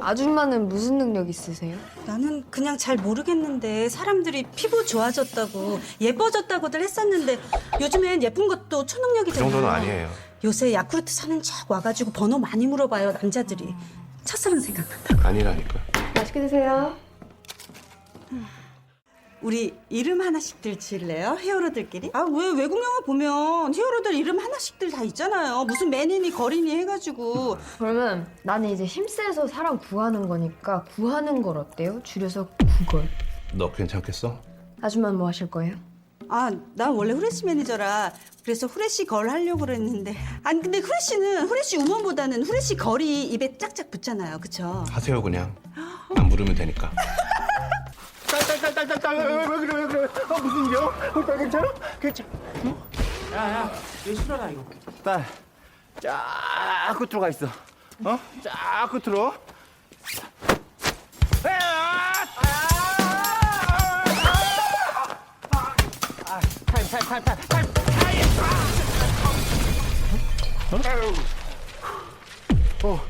아줌마는 무슨 능력 있으세요? 나는 그냥 잘 모르겠는데 사람들이 피부 좋아졌다고 예뻐졌다고들 했었는데 요즘엔 예쁜 것도 그 초능력이잖아요. 정도는 아니에요. 요새 야쿠르트 사는 척 와가지고 번호 많이 물어봐요 남자들이. 첫사랑 생각난다. 아니라니까. 맛있게 드세요. 우리 이름 하나씩들 지을래요? 히어로들끼리? 아 왜 외국 영화 보면 히어로들 이름 하나씩들 다 있잖아요. 무슨 맨이니 거리니 해가지고 그러면 나는 이제 힘세서 사람 구하는 거니까 구하는 걸 어때요? 줄여서 구걸. 너 괜찮겠어? 아줌마는 뭐 하실 거예요? 아, 난 원래 후레쉬 매니저라 그래서 후레쉬 걸 하려고 그랬는데 아니 근데 후레쉬는 후레쉬 우먼보다는 후레쉬 걸이 입에 짝짝 붙잖아요. 그쵸? 하세요 그냥. 안 부르면 되니까. 딸딸딸딸딸 왜 그래 왜 그래? 아 무슨 일이야? 어, 딸 괜찮아? 괜찮아. 야야 왜 싫어라 이거? 딸쫙 끝으로 가 있어. 어? 쫙 끝으로 아이고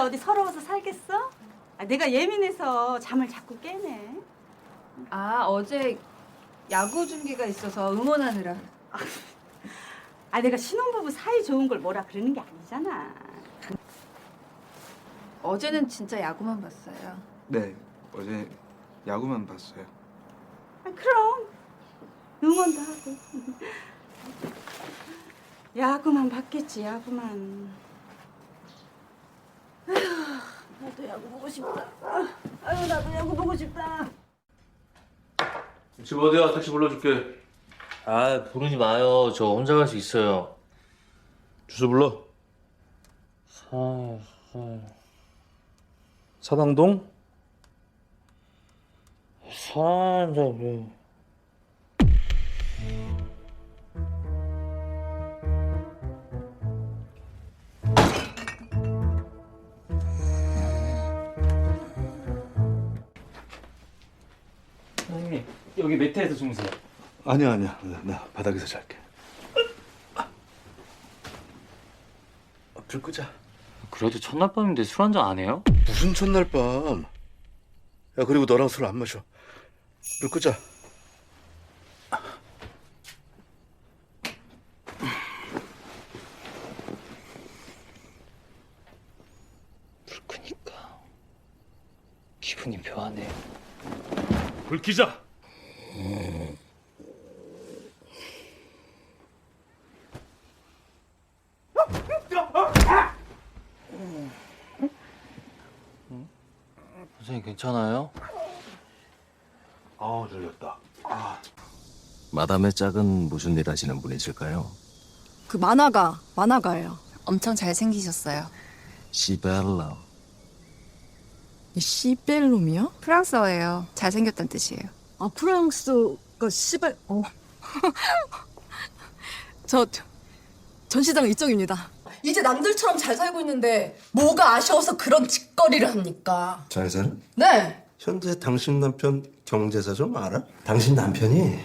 여자 어디 서러워서 살겠어? 아, 내가 예민해서 잠을 자꾸 깨네. 아 어제 야구 중계가 있어서 응원하느라 아 내가 신혼부부 사이 좋은 걸 뭐라 그러는 게 아니잖아. 어제는 진짜 야구만 봤어요. 네, 어제 야구만 봤어요. 아, 그럼 응원도 하고. 야구만 봤겠지 야구만. 아휴, 나도 야구 보고 싶다. 아유 나도 야구 보고 싶다. 집 어디야? 택시 불러줄게. 아 부르지 마요. 저 혼자 갈 수 있어요. 주소 불러. 사, 사, 사당동? 사람들 여기 매트에서 주무세요 아니야 아니야. 나, 나 바닥에서 잘게. 아, 불 끄자. 그래도 첫날 밤인데 술 한잔 안 해요? 무슨 첫날 밤. 야 그리고 너랑 술 안 마셔. 불 끄자. 불 끄니까 기분이 묘하네. 불 켜자. 괜찮아요? 아 졸렸다. 마담의 짝은 무슨 일 하시는 분이실까요? 그 만화가 만화가예요. 엄청 잘생기셨어요. 시벨라 시벨롬이요? 프랑스어예요. 잘생겼다는 뜻이에요. 아 프랑스가 시벨. 어. 저 전 시장 이쪽입니다. 이제 남들처럼 잘 살고 있는데 뭐가 아쉬워서 그런 짓거리를 합니까? 잘 살아? 네. 현재 당신 남편 경제사 좀 알아? 당신 남편이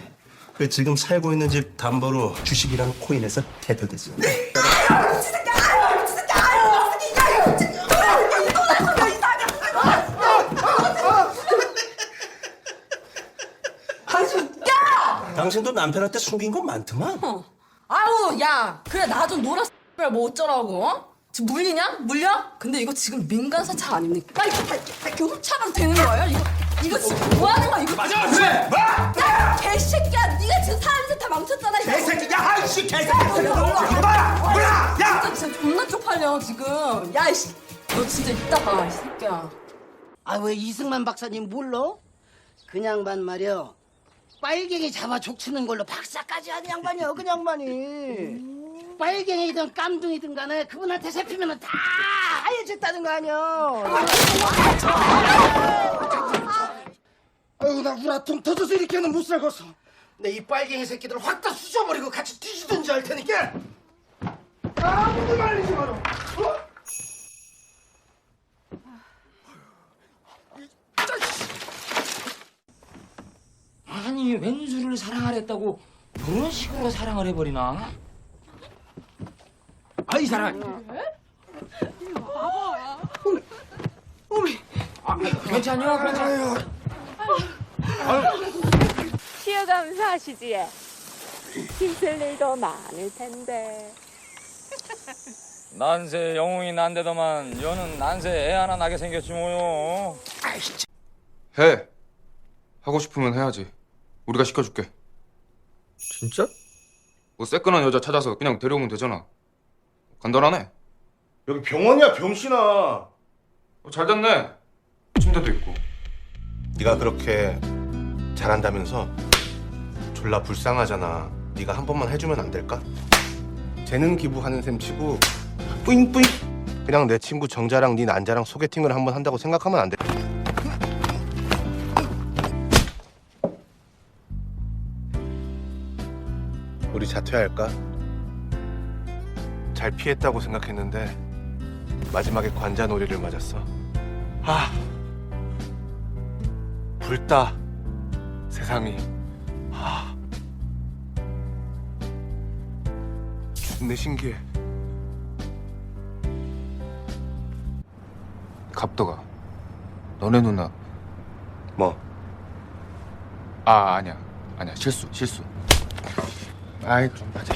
그 지금 살고 있는 집 담보로 주식이랑 코인에서 대표됐어. 당신도 남편한테 숨긴 건 많더만. 아우 야 그래 나 좀 놀아 뭐 어쩌라고? 어? 지금 물리냐? 물려? 근데 이거 지금 민간사 차 아닙니까? 빨리 빨리 빨리 교통차로 되는 거예요? 이거 이거 지금 뭐 하는 거야 이거? 맞아 그래. 야 개새끼야 네가 지금 사람 세타 망쳤잖아. 개새끼 야 아이씨 개새끼. 뭐야 뭐야 야. 진짜 진짜 존나 쪽팔려 지금. 야이씨 너 진짜 이따 봐이 새끼야. 아 왜 이승만 박사님 몰라? 그냥만 말이야 빨갱이 잡아 족치는 걸로 박사까지 하는 양반이야 그 양반이. 빨갱이든 깜둥이든 간에 그분한테 잡히면 다 하얘졌다는 거 아니야 아이고 나 우라통 터져서 이렇게는 못 살겠어. 내 이 빨갱이 새끼들 확 다 쑤셔버리고 같이 뒤지든지 할 테니까. 아무도 말리지 마라. 어? 아니 왼수를 사랑하랬다고 그런 식으로 사랑을 해버리나? 아이 사람. 아, 괜찮요? 괜찮요? 쉬어가면서 하시지. 힘쓸 일도 많을 텐데. 난세 영웅이 난데더만 여는 난세 애 하나 나게 생겼지 뭐요. 해. 하고 싶으면 해야지. 우리가 시켜줄게. 진짜? 뭐 새끈한 여자 찾아서 그냥 데려오면 되잖아. 간단하네. 여기 병원이야 병신아. 어, 잘 됐네. 침대도 있고. 네가 그렇게 잘한다면서 졸라 불쌍하잖아. 네가 한 번만 해주면 안 될까? 재능 기부하는 셈 치고 뿌잉뿌잉 그냥 내 친구 정자랑 네 난자랑 소개팅을 한 번 한다고 생각하면 안 돼. 우리 자퇴할까? 잘 피했다고 생각했는데 마지막에 관자놀이를 맞았어. 아, 불다 세상이. 아, 존내 신기해. 갑도가. 너네 누나. 뭐? 아 아니야. 아니야 실수 실수. 아이 좀 맞아.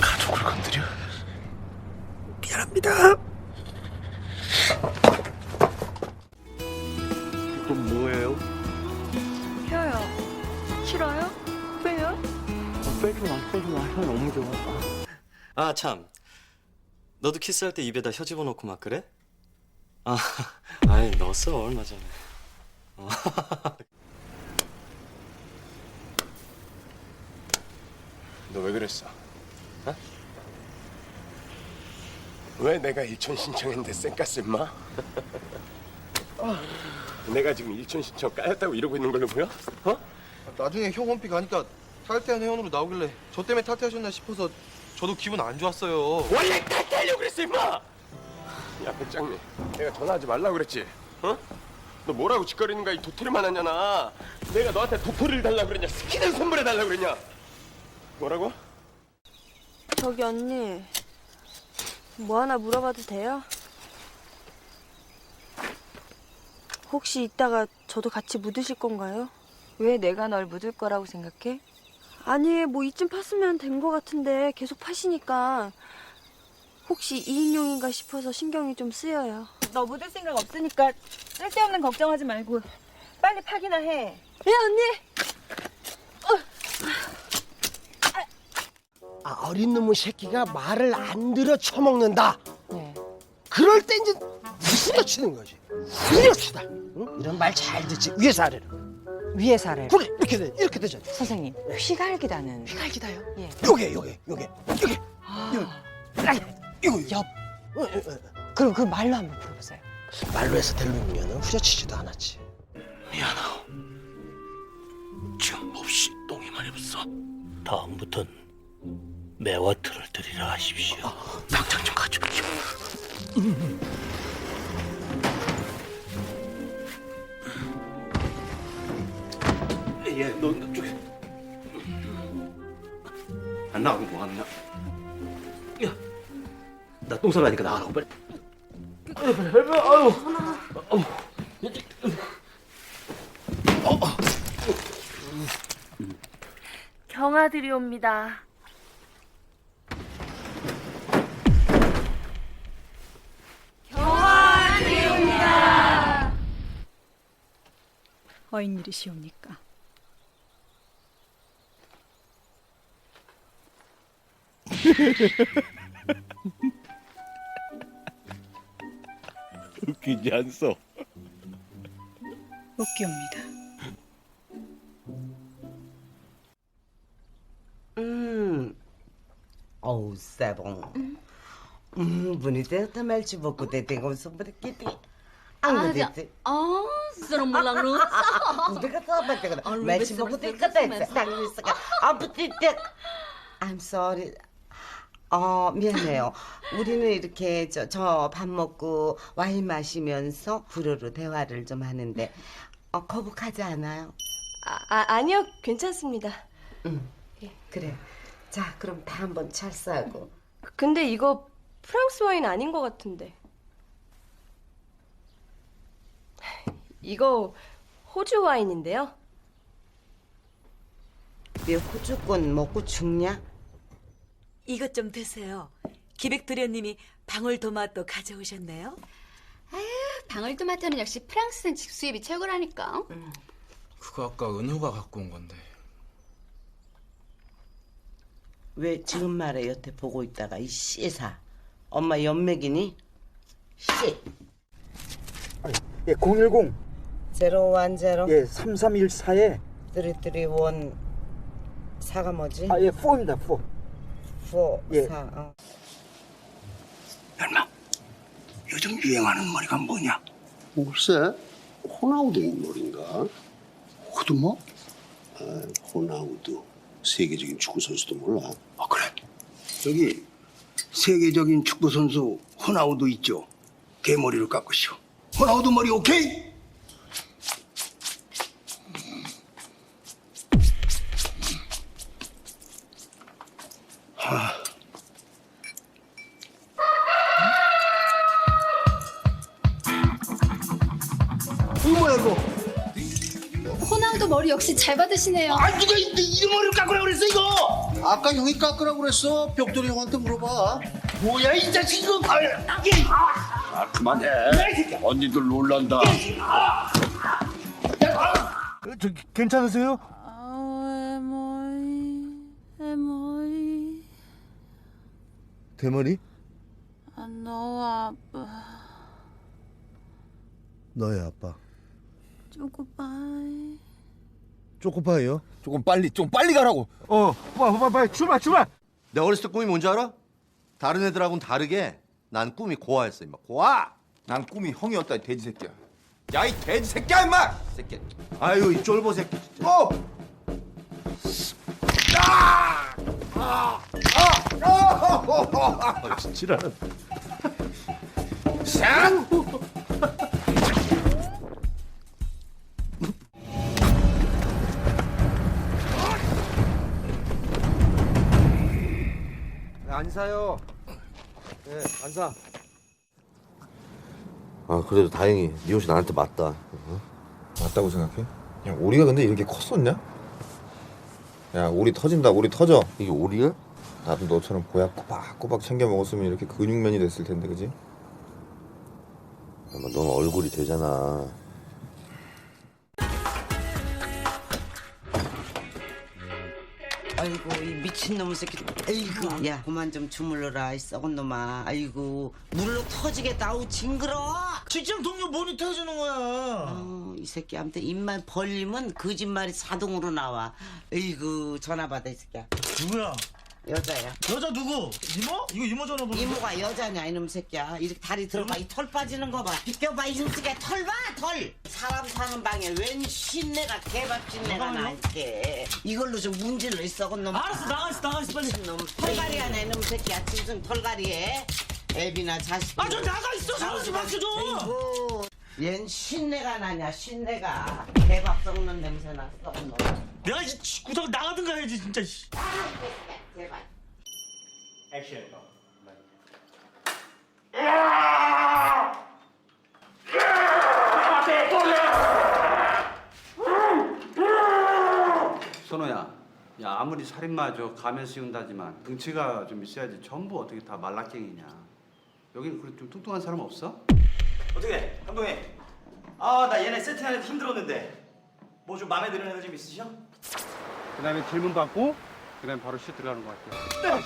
가족을 건드려? 미안합니다. 이건 뭐예요? 펴요. 싫어요? 왜요? 아 참. 너도 키스할 때 입에다 혀 집어넣고 막 그래? 아, 아이 넣었어 얼마 전에. 어. 너 왜 그랬어? 어? 왜 내가 일촌 신청했는데 쌩깠어 임마? 내가 지금 일촌 신청 까였다고 이러고 있는 걸로 보여? 어? 나중에 형 원피 가니까 탈퇴한 회원으로 나오길래 저 때문에 탈퇴하셨나 싶어서 저도 기분 안 좋았어요 원래 탈퇴하려고 그랬어 임마! 야 백장님 내가 전화하지 말라고 그랬지 어? 너 뭐라고 짓거리는가 이 도토리만 하냐나 내가 너한테 도토리를 달라고 그랬냐 스키를 선물해 달라고 그랬냐 뭐라고? 저기 언니, 뭐 하나 물어봐도 돼요? 혹시 이따가 저도 같이 묻으실 건가요? 왜 내가 널 묻을 거라고 생각해? 아니, 뭐 이쯤 팠으면 된 거 같은데 계속 파시니까 혹시 이인용인가 싶어서 신경이 좀 쓰여요. 너 묻을 생각 없으니까 쓸데없는 걱정하지 말고 빨리 파기나 해. 예, 언니! 아, 어린 놈의 새끼가 말을 안 들어 처먹는다 네. 그럴 때 이제 후려치는 거지 후려치다 응? 이런 말 잘 듣지 위에서 아래로 위에서 아래. 그래 이렇게 돼 이렇게 되잖아 선생님, 휘갈기다는 휘갈기다요? 예. 요게 요게 요게 요게 요 아이, 이거 옆. 어, 어, 어. 그럼 그 말로 한번 풀어보세요. 말로 해서 될 놈이면 후려치지도 않았지 미안하오. 지금 몹시 똥이 많이 붙어. 다음부턴 매화틀을 드리라 하십시오. 당장 좀 가져오시오. 얘, 너 저기 안 나가고 뭐 하느냐? 야, 나똥 싸라니까 나가라고 빨리. 경아들이옵니다. 기도합니다. 어인 일이시옵니까? 웃기지 않소. 웃기옵니다. 음, 어우 세봉. 음, 분이 되었다 말지 먹고 대대고 손부터 끼디. Ang dite. 아, 사람 몰라 그러. Udah kata apa Melci beaucoup de kata. Stang saka. 아부티테. I'm sorry. 어, 미안해요. 우리는 이렇게 저저밥 먹고 와인 마시면서 부르르 대화를 좀 하는데 어, 거북하지 않아요? 아, 아니요, 괜찮습니다. 응. 그래. 자, 그럼 다 한번 찰싸고. 근데 이거 프랑스 와인 아닌 것 같은데. 이거 호주 와인인데요. 네 호주권 먹고 죽냐? 이것 좀 드세요. 기백도련님이 방울토마토 가져오셨네요. 방울토마토는 역시 프랑스산 직수입이 최고라니까. 그거 아까 은호가 갖고 온 건데. 왜 지금 말에 여태 보고 있다가 이 씨사 엄마 연맥이니? 씨. 예, 010. 제로원 제로. 예, 3314에. 쓰리쓰리원 사가 뭐지? 아, 예, 4입니다, 4. 포 예. 사. 어. 얼마? 요즘 유행하는 머리가 뭐냐? 글쎄, 호나우두 인물인가? 호두뭐? 아, 호나우두. 세계적인 축구 선수도 몰라. 아, 그래. 저기 세계적인 축구 선수 호나우두 있죠? 걔 머리를 깎으시오. 호나우두 머리 오케이? 이거 뭐야 이거? 호나우도 머리 역시 잘 받으시네요. 아 누가 이, 이 머리를 깎으라고 그랬어 이거? 아까 형이 깎으라고 그랬어. 벽돌이 형한테 물어봐. 뭐야 이 자식 이거? 아, 이게 아, 그만해. 언니들 놀란다. 저 괜찮으세요? 대머리? 너 아빠 너의 아빠. 쪼꼬바이. 초코파이요? 조금 빨리 좀 빨리 가라고. 어, 빨리 빨리 빨리 출발 출발. 내가 어렸을 때 꿈이 뭔지 알아? 다른 애들하고는 다르게 난 꿈이 고아였어 임마. 고아. 난 꿈이 형이었다 이 돼지 새끼야. 야 이 돼지 새끼야 임마. 새끼. 아유 이 쫄보 새끼. 진짜. 어. 아, 지랄은. 사요. 네, 안 사. 아 그래도 다행히 네 옷이 나한테 맞다. 맞다고 생각해? 야 우리가 근데 이렇게 컸었냐? 야 우리 터진다 우리 터져. 이게 오리야? 나도 너처럼 보약 꼬박꼬박 챙겨 먹었으면 이렇게 근육맨이 됐을 텐데 그지? 아마 넌 얼굴이 되잖아. 아이고 이 미친놈 새끼 아이고. 야 그만 좀 주물러라 이 썩은 놈아. 아이고 물로 터지겠다. 아우 징그러. 직장 동료 머리 터지는 거야. 어, 이 새끼한테 입만 벌리면 거짓말이 자동으로 나와. 아이고 전화 받아 이 새끼야. 누구야? 여자야. 여자 누구? 이모? 이거 이모 전화 번호. 이모가 여자냐 이놈 새끼야. 이렇게 다리 들어봐. 이 털 빠지는 거 봐. 비껴봐 이놈 새끼야 털 봐 털! 사람 사는 방에 웬 신내가 개밥 신내가 나 이렇게. 이걸로 좀 문질러 이 썩은 놈. 알았어 나가 있어 나가 있어 빨리. 놈. 털갈이 하네 이놈 새끼야. 짐승 털갈이에. 애비나 자식 아저 나가 있어. 사람 좀 맡겨줘. 아이고. 얜 신내가 나냐 신내가. 개밥 썩는 냄새 나 썩은 놈. 내가 이 구석 나가든가 해야지 진짜. 씨. 제발 선호야, 야 아무리 살인마저 가면 씌운다지만 등치가 좀 있어야지 전부 어떻게 다 말라깽이냐. 여기는 그래 좀 뚱뚱한 사람 없어? 어떻게 감독님? 아 나 얘네 세팅하는 데 힘들었는데 뭐 좀 마음에 드는 애들 좀 있으셔? 그다음에 질문 받고 그다음 바로 시 들어가는 것 같아요.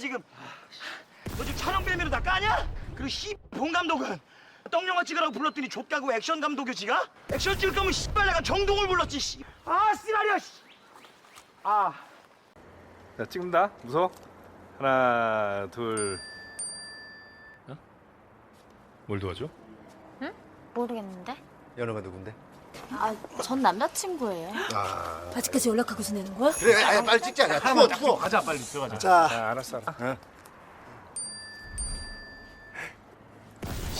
지금. 너 지금 촬영 빌미로 다 까냐? 그리고 씨, 본 감독은 떡영화 찍으라고 불렀더니 족가고 액션 감독이 지가? 액션 찍을 거면 씨발 내가 정동을 불렀지 씨. 아 씨발이야 씨. 아 자 찍는다 무서워 하나 둘 어? 뭘 도와줘? 모르겠는데? 연호가 누군데? 아, 전 남자친구예요. 아 아직까지 연락하고 지내는 거야? 그래 아야 빨리 찍자 야 추워 추워 가자 빨리 들어가자 자. 자 알았어 알았어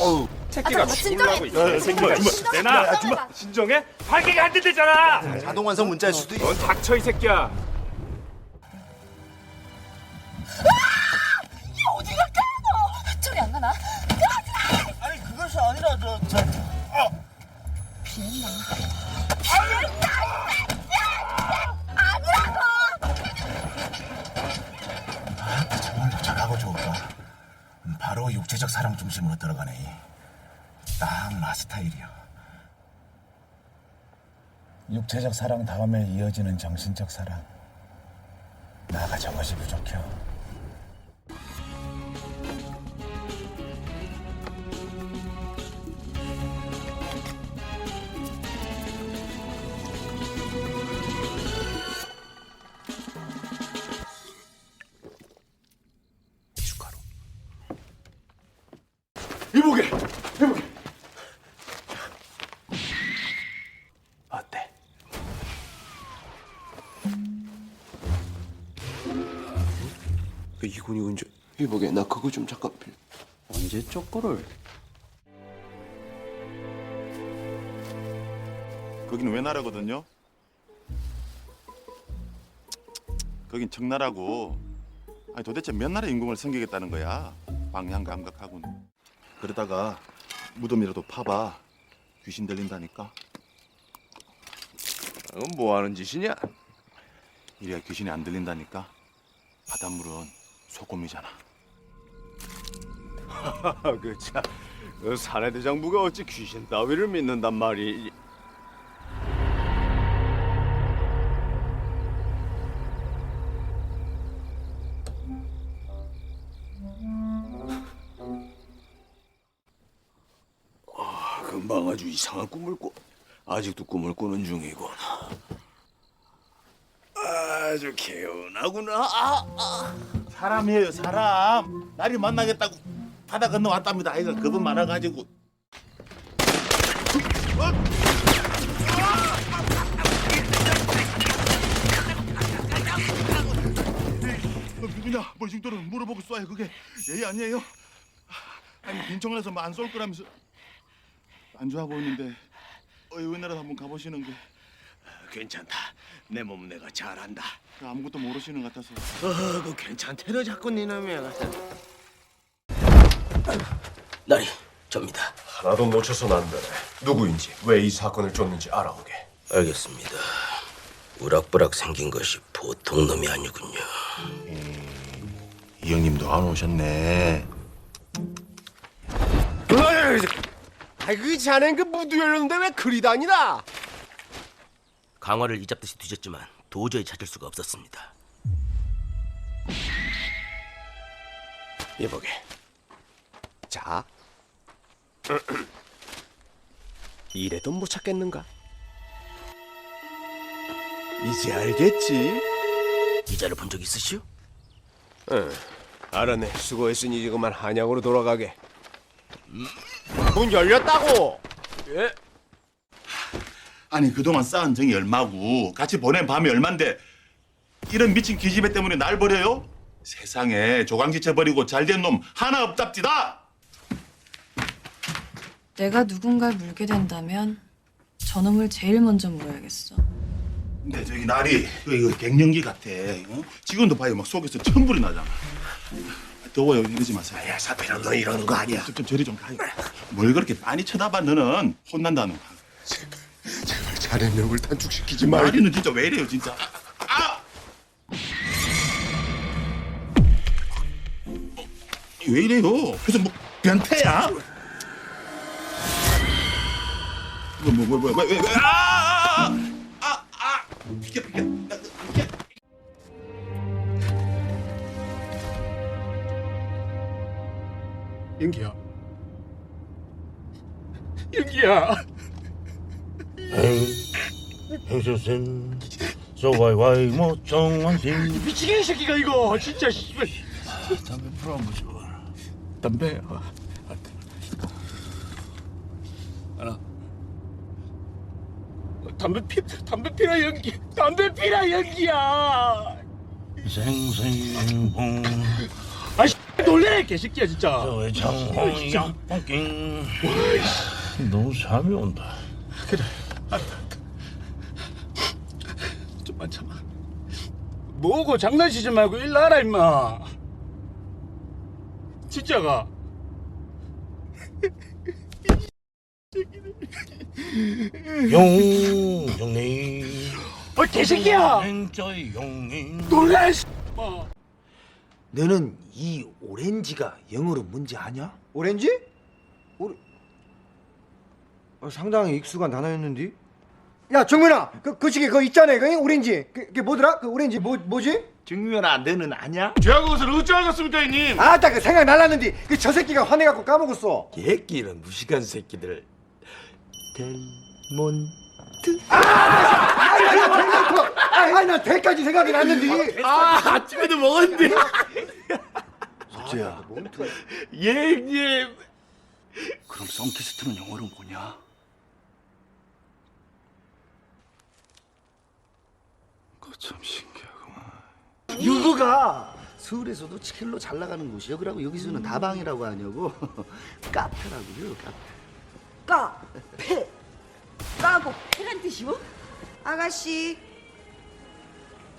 어우 새끼가 아, 잠깐만, 죽으려고. 있어 새끼가. 내놔 진정해봐. 진정해? 발기가 안 된대잖아 자동 완성 문자일 수도 있어 넌 닥쳐 이 새끼야 어디 갈까? 너 저리 안 가나? 아니 그것이 아니라 저 저. 어. 비엔나. 정말로 잘하고 좋을까? 바로 육체적 사랑 중심으로 들어가네. 딱 나 스타일이야. 육체적 사랑 다음에 이어지는 정신적 사랑. 나가 저것이 부족해. 이 보게, 나 그거 좀 잠깐 빌. 언제 쪼꼬를? 거긴 외나라거든요. 거긴 청나라고. 아니 도대체 몇 나라 인공을 섬기겠다는 거야? 방향 감각하고는. 그러다가 무덤이라도 파봐. 귀신 들린다니까. 그건 뭐 하는 짓이냐? 이래야 귀신이 안 들린다니까. 바닷물은 소금이잖아. 그참 그 사내 대 장부가 어찌 귀신 따위를 믿는단 말이? 아, 금방 아주 이상한 꿈을 꾸. 아직도 꿈을 꾸는 중이군. 아주 개운하구나. 아, 아. 사람이에요 사람. 나를 만나겠다고 바다 건너 왔답니다. 아이가 겁은 많아가지고. 어, 누구냐? 뭘 정도로 물어보고 쏴요. 그게 예의 아니에요? 아니 빈청나서 뭐안쏠 거라면서 안 좋아 보이는데 의원나라 한번 가보시는 게 괜찮다. 내 몸 내가 잘한다. 아무것도 모르시는 것 같아서. 어, 그 괜찮대로 자꾸 니놈이야. 나리, 접니다. 하나도 놓쳐선 안 되네. 누구인지 왜 이 사건을 쫓는지 알아오게. 알겠습니다. 우락부락 생긴 것이 보통 놈이 아니군요. 이 형님도 안 오셨네. 아이 그 자넨 그 무드 열렸는데 왜 그리 다니나? 강화를 이잡듯이 뒤졌지만 도저히 찾을 수가 없었습니다. 이보게. 자. 이래도 못 찾겠는가? 이제 알겠지? 이자를 본 적 있으시오? 응, 알았네. 수고했으니 이제 그만 한양으로 돌아가게. 문 열렸다고. 예. 아니 그동안 쌓은 정이 얼마고 같이 보낸 밤이 얼만데 이런 미친 기집애 때문에 날 버려요? 세상에 조강지쳐 버리고 잘된 놈 하나 없답디다. 내가 누군가를 물게 된다면 저놈을 제일 먼저 물어야겠어. 근데 저기 날이 그 이거 갱년기 같아. 어? 지금도 봐요 막 속에서 천불이 나잖아. 더워요 이러지 마세요. 야 사페랑 너 이러는 거 아니야. 좀, 좀 저리 좀 가요. 뭘 그렇게 많이 쳐다봐 너는 혼난다는 거. 자네 명을 단축시키지 말고. 나리는 진짜 왜 이래요 진짜. 아! 어, 왜 이래요? 그래서 뭐 변태야? 뭐야 뭐야 뭐야 뭐야 뭐야 아아아아 아 아, 아, 아! 비켜 비켜. 나, 나, 비켜. 윤기야. 윤기야. 행수신 소와이와이 뭐 모정원신 미치겠네 이 새끼가 이거. 진짜 씨발 아, 담배 풀어 한번 줘봐 담배 아, 담배 피 담배 피라 연기. 담배 피라 연기야. 생생봉 아 씨 놀래 개새끼야 진짜. 저의 진짜. 장홍이 뽕king 너무 잠이 온다 그래. 좀만 참아. 뭐고 장난치지 말고 일 나라 임마. 진짜가. 용정리 어 개새끼야. 행자의 놀래. 씨. 너는 이 오렌지가 영어로 뭔지 아냐? 오렌지? 오레... 어, 상당히 익숙한 단어였는데. 야 정민아, 그, 그 시계 그거 있잖아, 그 오렌지. 그, 그게 뭐더라? 그 오렌지 뭐 뭐지? 정민아 너는 아냐? 제가 그것을 어찌 알겠습니까 형님? 아따 그 생각 날랐는데 그 저 새끼가 화내갖고 까먹었어. 얘끼는 무식한 새끼들. 델몬트. 아니 나 대까지 생각이 났는데. 아 아침에도 먹었는데. 석재야. 예 형님. 그럼 썬키스트는 영어로 뭐냐? 그참 신기하구만. 유부가 서울에서도 치킨로 잘 나가는 곳이요. 그러고 여기서는 다방이라고 하냐고. 카페라고요. 카페. 까, 페, 까고 페란 뜻이오? 아가씨,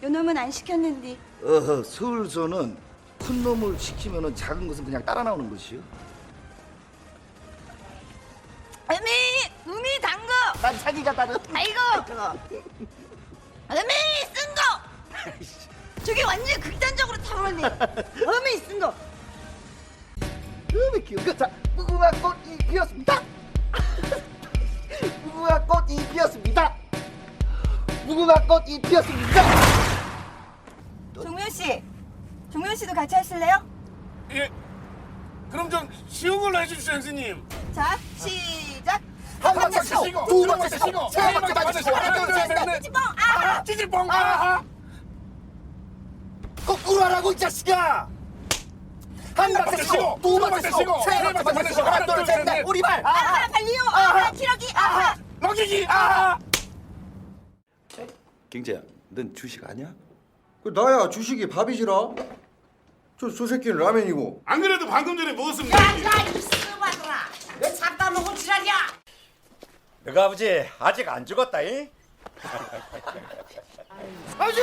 요놈은 안 시켰는데. 어허, 서울서는 큰 놈을 시키면은 작은 것은 그냥 따라 나오는 것이요. 어미, 음이 단 거. 난 자기가 다른. 아이고. 어미 쓴 거. 저게 완전 극단적으로 타버렸네. 어미 쓴 거. 음이 귀여워. 자, 무궁화 꽃이 피었습니다. 무궁화 꽃이 피었습니다. 무궁화 꽃이 피었습니다. 종묘 씨, 종묘 씨도 같이 하실래요? 예. 그럼 좀 쉬운 걸로 해주십시오 선생님. 자, 시작. 한 박자 쉬고, 두 박자 쉬고, 세 박자 쉬고, 하나, 둘, 셋, 넷. 찌찌뽕, 아하. 찌질뽕 아하. 거꾸로 하라고 이 자식아. 한 박자 쉬고, 두 박자 쉬고, 세 박자 쉬고, 하나, 둘, 셋, 넷. 우리말. 아하, 발리오, 아하, 키러기, 아하. 먹이기 아하. 경재야, 넌 주식 아냐? 그 나야 주식이 밥이지라. 저, 저 새끼는 라면이고. 안 그래도 방금 전에 먹었습니다. 이 쓰바들아. 왜 잡다 놓고 지랄이야? 너가 아버지 아직 안 죽었다잉? 아버지!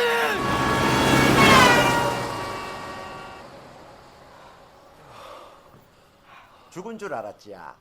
죽은 줄 알았지야.